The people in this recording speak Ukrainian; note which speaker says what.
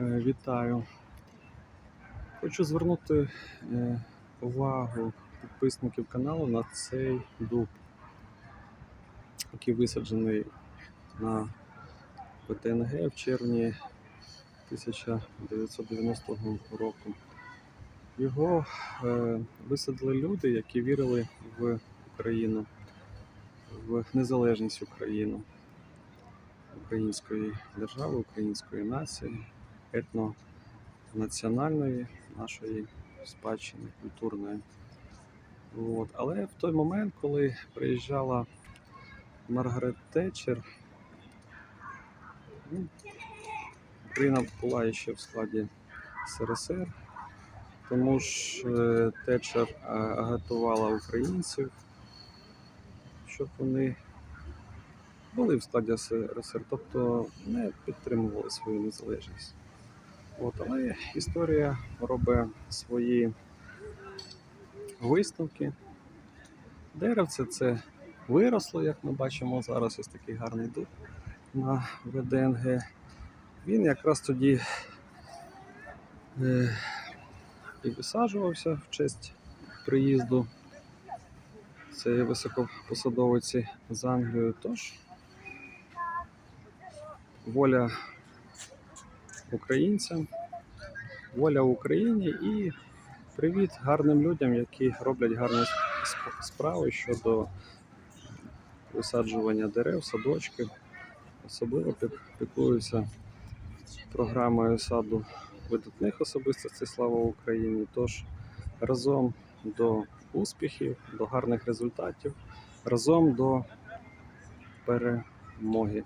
Speaker 1: Е, Вітаю. Хочу звернути е, увагу підписників каналу на цей дуб, який висаджений на ПТНГ в червні 1990 року. Його е, висадили люди, які вірили в Україну, в незалежність України, української держави, української нації етнонаціональної нашої спадщини культурної. От. Але в той момент, коли приїжджала Маргарет Тетчер, ну, Україна була ще в складі СРСР, тому ж е, Тетчер е, українців, щоб вони були в складі СРСР, тобто не підтримували свою незалежність. От, але історія робить свої висновки. Деревце це виросло, як ми бачимо зараз, ось такий гарний дуб на ВДНГ. Він якраз тоді е, і висаджувався в честь приїзду цієї високопосадовиці з Англією. Тож воля українцям, воля Україні і привіт гарним людям, які роблять гарні справи щодо висаджування дерев, садочків. Особливо пік- піклуються програмою саду видатних особистостей Слава Україні. Тож разом до успіхів, до гарних результатів, разом до перемоги.